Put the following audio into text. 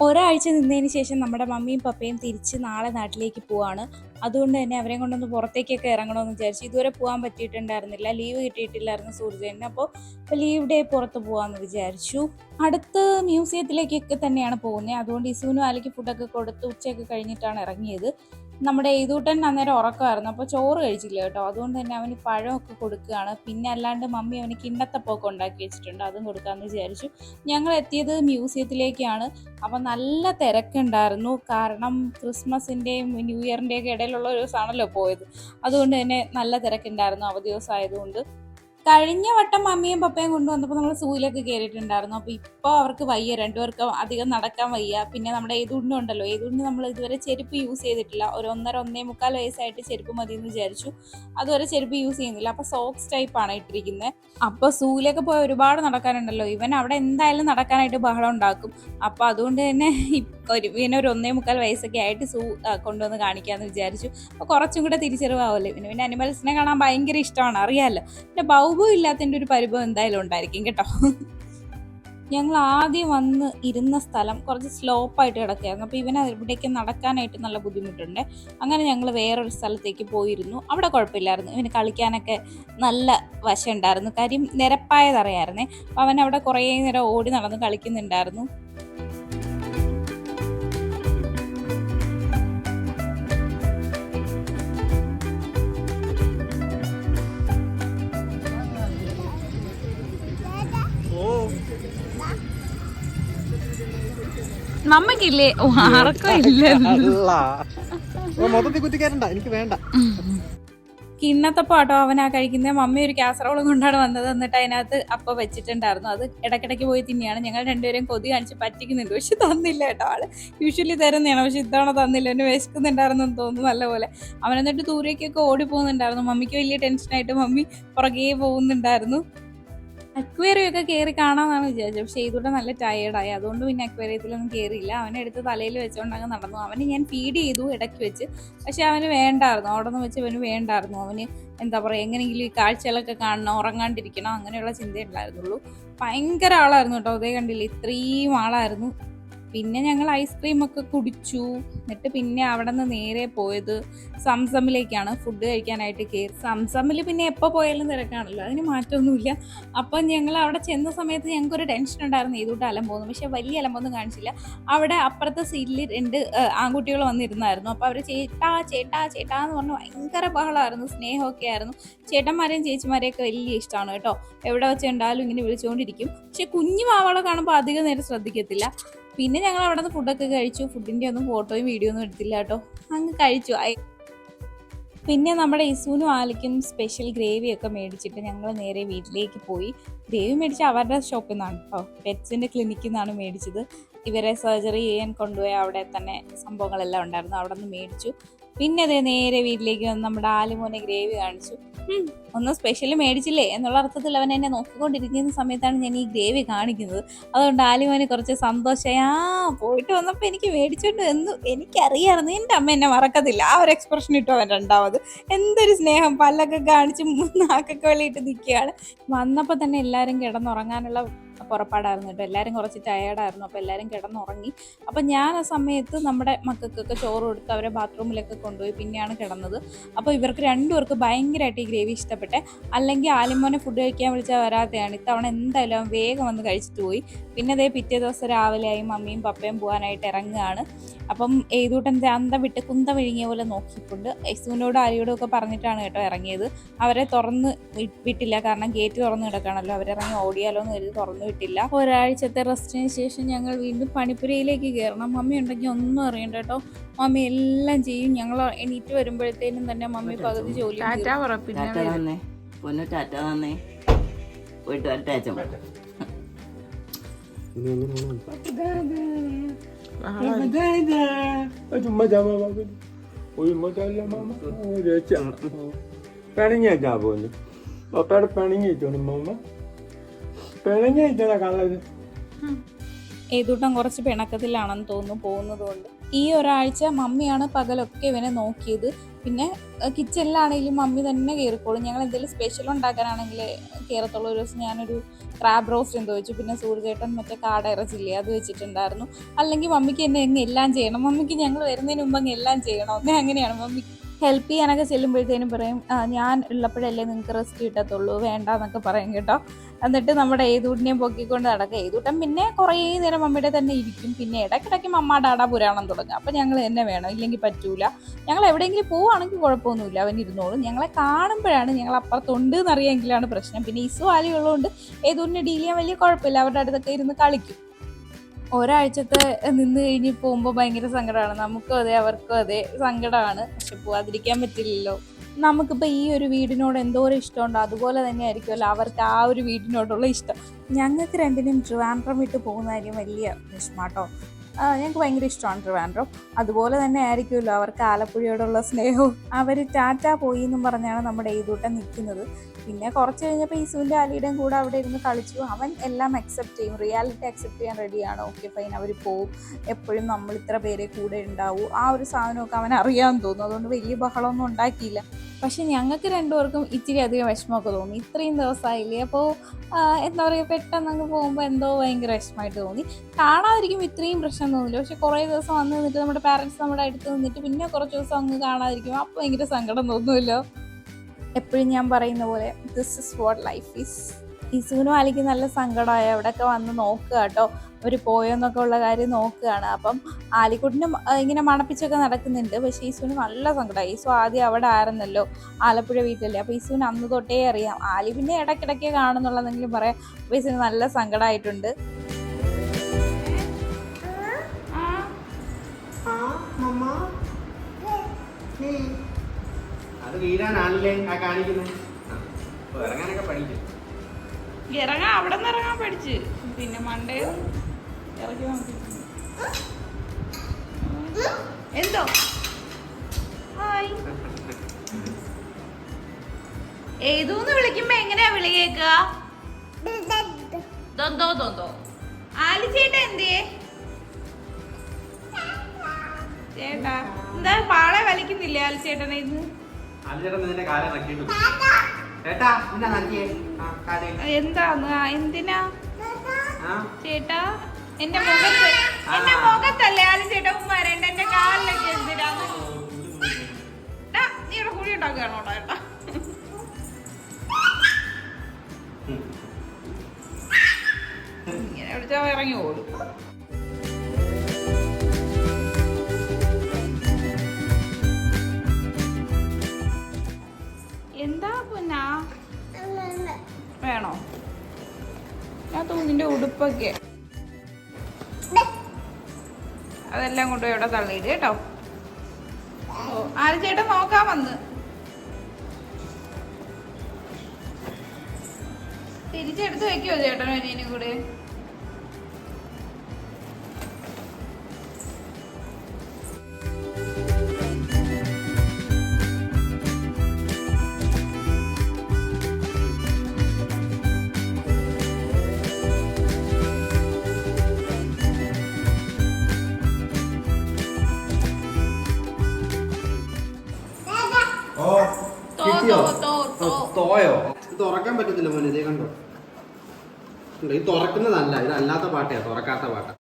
ഒരാഴ്ച നിന്നതിന് ശേഷം നമ്മുടെ മമ്മിയും പപ്പയും തിരിച്ച് നാളെ നാട്ടിലേക്ക് പോവാണ്. അതുകൊണ്ട് തന്നെ അവരെ കൊണ്ടൊന്ന് പുറത്തേക്കൊക്കെ ഇറങ്ങണമെന്ന് വിചാരിച്ചു. ഇതുവരെ പോകാൻ പറ്റിയിട്ടുണ്ടായിരുന്നില്ല. ലീവ് കിട്ടിയിട്ടില്ലായിരുന്നു സൂര്യജന് അപ്പോൾ ലീവ് ഡേ പുറത്ത് പോകാമെന്ന് വിചാരിച്ചു. അടുത്ത് മ്യൂസിയത്തിലേക്കൊക്കെ തന്നെയാണ് പോകുന്നത്. അതുകൊണ്ട് ഇസുവിനും ആലയ്ക്ക് ഫുഡൊക്കെ കൊടുത്ത് ഉച്ചയൊക്കെ കഴിഞ്ഞിട്ടാണ് ഇറങ്ങിയത്. നമ്മുടെ എഴുതൂട്ടൻ അന്നേരം ഉറക്കമായിരുന്നു. അപ്പോൾ ചോറ് കഴിച്ചില്ല കേട്ടോ. അതുകൊണ്ട് തന്നെ അവന് പഴമൊക്കെ കൊടുക്കുകയാണ്. പിന്നെ അല്ലാണ്ട് മമ്മി അവന് കിണ്ണത്തപ്പൊക്കെ ഉണ്ടാക്കി വെച്ചിട്ടുണ്ട്. അതും കൊടുക്കാമെന്ന് വിചാരിച്ചു. ഞങ്ങൾ എത്തിയത് മ്യൂസിയത്തിലേക്കാണ്. അപ്പോൾ നല്ല തിരക്കുണ്ടായിരുന്നു. കാരണം ക്രിസ്മസിന്റെയും ന്യൂ ഇയറിന്റെയൊക്കെ ഇടയിലുള്ള ഒരു ദിവസമാണല്ലോ പോയത്. അതുകൊണ്ട് തന്നെ നല്ല തിരക്കുണ്ടായിരുന്നു അവധി ദിവസം ആയതുകൊണ്ട് കഴിഞ്ഞ വട്ടം അമ്മയും പപ്പയും കൊണ്ടുവന്നപ്പോൾ നമ്മൾ സൂയിലൊക്കെ കയറിയിട്ടുണ്ടായിരുന്നു അപ്പോൾ ഇപ്പോൾ അവർക്ക് വയ്യ രണ്ടുപേർക്കും അധികം നടക്കാൻ വയ്യ. പിന്നെ നമ്മുടെ ഏതുണ്ടിനും ഉണ്ടല്ലോ ഏതുണ്ടിന് നമ്മൾ ഇതുവരെ ചെരുപ്പ് യൂസ് ചെയ്തിട്ടില്ല. ഒരു ഒന്നര ഒന്നേ മുക്കാൽ വയസ്സായിട്ട് ചെരുപ്പ് മതി എന്ന് വിചാരിച്ചു. അതുവരെ ചെരുപ്പ് യൂസ് ചെയ്യുന്നില്ല. അപ്പോൾ സോക്സ് ടൈപ്പാണ് ഇട്ടിരിക്കുന്നത് അപ്പോൾ സൂയിലൊക്കെ പോയി ഒരുപാട് നടക്കാനുണ്ടല്ലോ. ഇവൻ അവിടെ എന്തായാലും നടക്കാനായിട്ട് ബഹളം ഉണ്ടാക്കും. അപ്പോൾ അതുകൊണ്ട് തന്നെ ഒരു ഇവനെ ഒരു ഒന്നേ മുക്കാൽ വയസ്സൊക്കെ ആയിട്ട് സൂ കൊണ്ടുവന്ന് കാണിക്കാമെന്ന് വിചാരിച്ചു. അപ്പോൾ കുറച്ചും കൂടെ തിരിച്ചറിവാവല്ലേ? പിന്നെ പിന്നെ അനിമൽസിനെ കാണാൻ ഭയങ്കര ഇഷ്ടമാണ്. അറിയാമല്ലോ പിന്നെ ബൗബും ഇല്ലാത്തതിന്റെ ഒരു പരിഭവം എന്തായാലും ഉണ്ടായിരിക്കും കേട്ടോ. ഞങ്ങൾ ആദ്യം വന്ന് ഇരുന്ന സ്ഥലം കുറച്ച് സ്ലോപ്പായിട്ട് കിടക്കുകയായിരുന്നു. അപ്പോൾ ഇവനെ ഇവിടേക്ക് നടക്കാനായിട്ട് നല്ല ബുദ്ധിമുട്ടുണ്ട്. അങ്ങനെ ഞങ്ങൾ വേറൊരു സ്ഥലത്തേക്ക് പോയിരുന്നു. അവിടെ കുഴപ്പമില്ലായിരുന്നു. ഇവന് കളിക്കാനൊക്കെ നല്ല വശമുണ്ടായിരുന്നു കാര്യം നിരപ്പായ തറയായിരുന്നേ അപ്പോൾ അവൻ അവിടെ കുറേ നേരം ഓടി നടന്ന് കളിക്കുന്നുണ്ടായിരുന്നു. നമ്മക്കില്ലേ? ആർക്കും ഇല്ല. മൊത്തത്തിൽ എനിക്ക് വേണ്ട. കിണ്ണത്തപ്പാട്ടോ അവനാ കഴിക്കുന്നത് മമ്മി ഒരു കാസറോളും കൊണ്ടാണ് വന്നത്. എന്നിട്ട് അതിനകത്ത് അപ്പൊ വെച്ചിട്ടുണ്ടായിരുന്നു. അത് ഇടയ്ക്കിടയ്ക്ക് പോയി തിന്നെയാണ്. ഞങ്ങൾ രണ്ടുപേരും കൊതി കാണിച്ച് പറ്റിക്കുന്നുണ്ട്. പക്ഷെ തന്നില്ല കേട്ടോ ആൾ. യൂഷ്വലി തരുന്നതാണ്. പക്ഷെ ഇത്തവണ തന്നില്ല. എന്നെ വിശക്കുന്നുണ്ടായിരുന്നു എന്ന് തോന്നുന്നു നല്ലപോലെ അവനെന്നിട്ട് ദൂരേക്കൊക്കെ ഓടി പോകുന്നുണ്ടായിരുന്നു മമ്മിക്ക് വലിയ ടെൻഷനായിട്ട് മമ്മി പുറകെ പോകുന്നുണ്ടായിരുന്നു. അക്വേറിയം ഒക്കെ കയറി കാണാമെന്നാണ് വിചാരിച്ചത്. പക്ഷേ ഇതുകൊണ്ട് നല്ല ടയേർഡായി അതുകൊണ്ട് പിന്നെ അക്വേറിയത്തിലൊന്നും കയറിയില്ല അവനെ എടുത്ത് തലയിൽ വെച്ചുകൊണ്ട് അങ്ങ് നടന്നു. അവന് ഞാൻ ഫീഡ് ചെയ്തു ഇടയ്ക്ക് വെച്ച്. പക്ഷെ അവന് വേണ്ടായിരുന്നു. അവിടെ നിന്ന് വെച്ച് അവന് വേണ്ടായിരുന്നു. അവന് എന്താ പറയുക എങ്ങനെയെങ്കിലും ഈ കാഴ്ചകളൊക്കെ കാണണം ഉറങ്ങാണ്ടിരിക്കണം അങ്ങനെയുള്ള ചിന്തയുണ്ടായിരുന്നുള്ളൂ ഭയങ്കര ആളായിരുന്നു കേട്ടോ. അതേ കണ്ടില്ല ഇത്രയും ആളായിരുന്നു. പിന്നെ ഞങ്ങൾ ഐസ്ക്രീം ഒക്കെ കുടിച്ചു. എന്നിട്ട് പിന്നെ അവിടെ നിന്ന് നേരെ പോയത് സംസമിലേക്കാണ് ഫുഡ് കഴിക്കാനായിട്ട് കയറി സംസമിൽ പിന്നെ എപ്പോൾ പോയാലും തിരക്കാണല്ലോ. അതിന് മാറ്റമൊന്നുമില്ല. അപ്പം ഞങ്ങൾ അവിടെ ചെന്ന സമയത്ത് ഞങ്ങൾക്കൊരു ടെൻഷൻ ഉണ്ടായിരുന്നു. ഏതുകൊണ്ട് അലമ്പോന്നു. പക്ഷേ വലിയ അലമ്പൊന്നും കാണിച്ചില്ല. അവിടെ അപ്പുറത്തെ സീറ്റിൽ രണ്ട് ആൺകുട്ടികൾ വന്നിരുന്നായിരുന്നു. അപ്പോൾ അവർ ചേട്ടാ ചേട്ടാ ചേട്ടാ എന്ന് പറഞ്ഞ് ഭയങ്കര ബഹളമായിരുന്നു. സ്നേഹമൊക്കെ ആയിരുന്നു. ചേട്ടന്മാരെയും ചേച്ചിമാരെയൊക്കെ വലിയ ഇഷ്ടമാണ് കേട്ടോ. എവിടെ വെച്ച് ഇങ്ങനെ വിളിച്ചുകൊണ്ടിരിക്കും. പക്ഷെ കുഞ്ഞു മാവളെ കാണുമ്പോൾ അധികം നേരം ശ്രദ്ധിക്കത്തില്ല. പിന്നെ ഞങ്ങൾ അവിടെ നിന്ന് ഫുഡൊക്കെ കഴിച്ചു. ഫുഡിന്റെ ഒന്നും ഫോട്ടോയും വീഡിയോ ഒന്നും എടുത്തില്ല കേട്ടോ. അങ്ങ് കഴിച്ചു. പിന്നെ നമ്മുടെ ഇസൂനും ആലിക്കും സ്പെഷ്യൽ ഗ്രേവിയൊക്കെ മേടിച്ചിട്ട് ഞങ്ങൾ നേരെ വീട്ടിലേക്ക് പോയി. ഗ്രേവി മേടിച്ച അവരുടെ ഷോപ്പിൽ നിന്നാണ് കേട്ടോ പെറ്റ്സിന്റെ ക്ലിനിക്കിൽ നിന്നാണ് മേടിച്ചത്. ഇവരെ സർജറി ചെയ്യാൻ കൊണ്ടുപോയി അവിടെ തന്നെ സംഭവങ്ങളെല്ലാം ഉണ്ടായിരുന്നു. അവിടെ നിന്ന് മേടിച്ചു. പിന്നെ അതേ നേരെ വീട്ടിലേക്ക് വന്ന് നമ്മുടെ ആലുമോനെ ഗ്രേവി കാണിച്ചു. ഒന്നും സ്പെഷ്യൽ മേടിച്ചില്ലേ? എന്നുള്ള അർത്ഥത്തിൽ അവൻ എന്നെ നോക്കിക്കൊണ്ടിരിക്കുന്ന സമയത്താണ് ഞാൻ ഈ ഗ്രേവി കാണിക്കുന്നത്. അതുകൊണ്ട് ആലുമോന് കുറച്ച് സന്തോഷമായി ആ പോയിട്ട് വന്നപ്പോൾ എനിക്ക് മേടിച്ചോണ്ട് വന്നു. എനിക്കറിയാമായിരുന്നു എന്റെ അമ്മ എന്നെ മറക്കത്തില്ല. ആ ഒരു എക്സ്പ്രഷൻ ഇട്ടു അവൻ രണ്ടാമത്. എന്തൊരു സ്നേഹം. പല്ലൊക്കെ കാണിച്ച് നാക്കൊക്കെ വെളിയിട്ട് നിൽക്കുകയാണ്. വന്നപ്പോൾ തന്നെ എല്ലാവരും കിടന്നുറങ്ങാനുള്ള പുറപ്പാടായിരുന്നു. കേട്ടോ എല്ലാവരും കുറച്ച് ടയേർഡായിരുന്നു അപ്പോൾ എല്ലാവരും കിടന്നുറങ്ങി. അപ്പം ഞാൻ ആ സമയത്ത് നമ്മുടെ മക്കൾക്കൊക്കെ ചോറ് കൊടുത്ത് അവരെ ബാത്റൂമിലൊക്കെ കൊണ്ടുപോയി പിന്നെയാണ് കിടന്നത്. അപ്പോൾ ഇവർക്ക് രണ്ടുപേർക്ക് ഭയങ്കരമായിട്ട് ഈ ഗ്രേവി ഇഷ്ടപ്പെട്ടെ. അല്ലെങ്കിൽ ആലിമോനെ ഫുഡ് കഴിക്കാൻ വിളിച്ചാൽ വരാത്തതാണ്. ഇത്തവണ എന്തായാലും വേഗം വന്ന് കഴിച്ചിട്ട് പോയി. പിന്നെ അതേ പിറ്റേ ദിവസം രാവിലെയായി മമ്മിയും പപ്പയും പോകാനായിട്ട് ഇറങ്ങുകയാണ്. അപ്പം ഏതൂട്ടൻ അന്തം വിട്ട് കുന്ത വിഴുങ്ങിയ പോലെ നോക്കിയിട്ടുണ്ട്. യസുവിനോടും ആലിയോടും ഒക്കെ പറഞ്ഞിട്ടാണ് കേട്ടോ ഇറങ്ങിയത്. അവരെ തുറന്ന് വിട്ടില്ല. കാരണം ഗേറ്റ് തുറന്ന് കിടക്കുകയാണല്ലോ അവരിറങ്ങി ഓടിയാലോ എന്ന് കരുതി തുറന്ന് വിട്ടില്ല. ഒരാഴ്ചത്തെ റെസ്റ്റിന് ശേഷം ഞങ്ങൾ വീണ്ടും പണിപ്പുരയിലേക്ക് കയറണം. മമ്മി ഉണ്ടെങ്കിൽ ഒന്നും അറിയണ്ട കേട്ടോ. മമ്മി എല്ലാം ചെയ്യും. ഞങ്ങൾ എണീറ്റ് വരുമ്പോഴത്തേനും തന്നെ മമ്മി പകുതി ജോലി ടാറ്റ പറ പിന്നെ ടാറ്റ തന്നേ പൊന്നു ടാറ്റ തന്നേ പോയിട്ട് വരട്ടെ അച്ഛൻ പിണങ്ങിയാ പോന്നു? പപ്പയുടെ പിണങ്ങി വെച്ചോണ്ട് മാമ. ഏതൂട്ടം കുറച്ച് പിണക്കത്തിലാണെന്ന് തോന്നുന്നു പോകുന്നത് കൊണ്ട് ഈ ഒരാഴ്ച മമ്മിയാണ് പകലൊക്കെ ഇവനെ നോക്കിയത്. പിന്നെ കിച്ചണിലാണെങ്കിലും മമ്മി തന്നെ കയറിക്കോളും. ഞങ്ങൾ എന്തെങ്കിലും സ്പെഷ്യൽ ഉണ്ടാക്കാനാണെങ്കിൽ കയറത്തുള്ള. ഒരു ദിവസം ഞാനൊരു ക്രാബ് റോസ്റ്റ് എന്തോ വെച്ചു. പിന്നെ സൂര്യചേട്ടൻ മറ്റേ കാട ഇറച്ചില്ലേ അത് വെച്ചിട്ടുണ്ടായിരുന്നു. അല്ലെങ്കിൽ മമ്മിക്ക് എന്നെ അങ്ങ് എല്ലാം ചെയ്യണം. മമ്മിക്ക് ഞങ്ങൾ വരുന്നതിന് മുമ്പ് അങ്ങ് എല്ലാം ചെയ്യണം. അങ്ങനെ അങ്ങനെയാണ് മമ്മി ഹെൽപ്പ് ചെയ്യാനൊക്കെ ചെല്ലുമ്പോഴത്തേനും പറയും ഞാൻ ഉള്ളപ്പോഴല്ലേ നിങ്ങൾക്ക് റെസ്റ്റ് കിട്ടത്തുള്ളൂ വേണ്ട എന്നൊക്കെ പറയും കേട്ടോ. എന്നിട്ട് നമ്മുടെ ഏതൂട്ടിനെയും പൊക്കിക്കൊണ്ട് നടക്കുക. ഏതൂട്ടൻ പിന്നെ കുറേ നേരം മമ്മിയുടെ തന്നെ ഇരിക്കും. പിന്നെ ഇടയ്ക്കിടയ്ക്ക് മമ്മ ഡാഡ പുരാണം തുടങ്ങും. അപ്പം ഞങ്ങൾ തന്നെ വേണം ഇല്ലെങ്കിൽ പറ്റൂല. ഞങ്ങൾ എവിടെയെങ്കിലും പോവുകയാണെങ്കിൽ കുഴപ്പമൊന്നുമില്ല അവൻ ഇരുന്നോളും. ഞങ്ങളെ കാണുമ്പോഴാണ് ഞങ്ങൾ അപ്പുറത്തുണ്ട് എന്നറിയാമെങ്കിലാണ് പ്രശ്നം. പിന്നെ ഇസു ആലി ഉള്ളതുകൊണ്ട് ഏതൂരിനെ ഡീൽ ചെയ്യാൻ വലിയ കുഴപ്പമില്ല. അവരുടെ അടുത്തൊക്കെ ഇരുന്ന് കളിക്കും. ഒരാഴ്ചത്തെ നിന്ന് കഴിഞ്ഞ് പോകുമ്പോൾ ഭയങ്കര സങ്കടമാണ് നമുക്കും അതെ അവർക്കും അതെ സങ്കടമാണ് പക്ഷെ പോവാതിരിക്കാൻ പറ്റില്ലല്ലോ. നമുക്കിപ്പോൾ ഈ ഒരു വീടിനോട് എന്തോരം ഇഷ്ടമുണ്ടോ? അതുപോലെ തന്നെ ആയിരിക്കുമല്ലോ അവർക്ക് ആ ഒരു വീടിനോടുള്ള ഇഷ്ടം. ഞങ്ങൾക്ക് രണ്ടിനും ട്രിവാൻഡ്രം വിട്ട് പോകുന്ന കാര്യം വലിയ വിഷമാട്ടോ. ഞങ്ങൾക്ക് ഭയങ്കര ഇഷ്ടമാണ് ട്രിവാൻഡ്രം. അതുപോലെ തന്നെ ആയിരിക്കുമല്ലോ അവർക്ക് ആലപ്പുഴയോടുള്ള സ്നേഹവും. അവർ ടാറ്റ പോയി എന്നും പറഞ്ഞാണ് നമ്മുടെ ഏതൂട്ടം നിൽക്കുന്നത്. പിന്നെ കുറച്ച് കഴിഞ്ഞപ്പോൾ ഈസുവിന്റെ അലിയുടെയും കൂടെ അവിടെ ഇരുന്ന് കളിച്ചു. അവൻ എല്ലാം അക്സെപ്റ്റ് ചെയ്യും. റിയാലിറ്റി അക്സെപ്റ്റ് ചെയ്യാൻ റെഡിയാണ് ഓക്കെ ഫൈൻ അവർ പോവും. എപ്പോഴും നമ്മൾ ഇത്ര പേരെ കൂടെ ഉണ്ടാവും. ആ ഒരു സാധനമൊക്കെ അവൻ അറിയാമെന്ന് തോന്നുന്നു. അതുകൊണ്ട് വലിയ ബഹളമൊന്നും ഉണ്ടാക്കിയില്ല. പക്ഷെ ഞങ്ങൾക്ക് രണ്ടുപേർക്കും ഇച്ചിരി അധികം വിഷമമൊക്കെ തോന്നി. ഇത്രയും ദിവസമായില്ലേ അപ്പോൾ എന്താ പറയുക പെട്ടെന്ന് അങ്ങ് പോകുമ്പോൾ എന്തോ ഭയങ്കര വിഷമമായിട്ട് തോന്നി. കാണാതിരിക്കും ഇത്രയും പ്രശ്നം തോന്നില്ല. പക്ഷെ കുറേ ദിവസം വന്ന് നിന്നിട്ട് നമ്മുടെ പാരൻസ് നമ്മുടെ അടുത്ത് നിന്നിട്ട് പിന്നെ കുറച്ച് ദിവസം അങ്ങ് കാണാതിരിക്കും. അപ്പോൾ ഭയങ്കര സങ്കടം തോന്നുമല്ലോ. എപ്പോഴും ഞാൻ പറയുന്ന പോലെ this is what life is ഇസുവിനും അലിക്ക് നല്ല സങ്കടമായ അവിടെയൊക്കെ വന്ന് നോക്കുക കേട്ടോ അവർ പോയോന്നൊക്കെ ഉള്ള കാര്യം നോക്കുകയാണ് അപ്പം ആലിക്കുട്ടിനും ഇങ്ങനെ മണപ്പിച്ചൊക്കെ നടക്കുന്നുണ്ട് പക്ഷേ ഈസുവിന് നല്ല സങ്കടമായി ഈസു ആദ്യം അവിടെ ആയിരുന്നല്ലോ ആലപ്പുഴ വീട്ടിലല്ലേ അപ്പോൾ ഈസുവിന് അന്ന് തൊട്ടേ അറിയാം ആലി പിന്നെ ഇടയ്ക്കിടയ്ക്ക് കാണുന്നുള്ളതെങ്കിലും പറയാം അപ്പോൾ ഈസുവിന് നല്ല സങ്കടമായിട്ടുണ്ട് അത് വീരാനാണല്ലേ ആ കാണിക്കുന്നത്? ഇറങ്ങാനൊക്കെ പഠിക്കും. ഇറങ്ങാൻ അവിടെ നിന്ന് ഇറങ്ങാൻ പഠിച്ച്. പിന്നെ മണ്ടേ ഇറങ്ങി എന്തോ? ഹായ്. ഏതൂന്ന് വിളിക്കുമ്പോ എങ്ങനെയാ വിളി കേക്കുക ദന്തോ ദൊന്തോ. ആലി ചേട്ട എന്തിയേ? ചേട്ടാ എന്താ പാളെ വലിക്കുന്നില്ലേ ആലി ചേട്ടനെ ഇന്ന്? എന്താന്ന് എന്തിനാ? ചേട്ടാ എന്റെ മുഖത്ത് എന്റെ മുഖത്തല്ലേ ആലും ചേട്ടാ ഉമ്മാരണ്ട എന്റെ കാലിലൊക്കെ എന്തിനാന്ന് നീ ഇവിടെ കുഴി ഉണ്ടാക്കുകയാണോ ചേട്ടാ ഇങ്ങനെ വിളിച്ചാ ഇറങ്ങി ഓടും. വേണോ? ഞാൻ തോന്നിന്റെ ഉടുപ്പൊക്കെ. അതെല്ലാം കൊണ്ട് ഇവിടെ തള്ളിയിട്ട് കേട്ടോ. ഓ ആര് ചേട്ടൻ നോക്കാൻ വന്ന്? തിരിച്ചെടുത്ത് വെക്കുവോ ചേട്ടൻ അനിയനും കൂടെ? തോ. ഇത് തുറക്കാൻ പറ്റത്തില്ല മോനെ ഇതേ കണ്ടോ ഇത് തുറക്കുന്നതല്ല ഇതല്ലാത്ത പാട്ടയാ തുറക്കാത്ത പാട്ട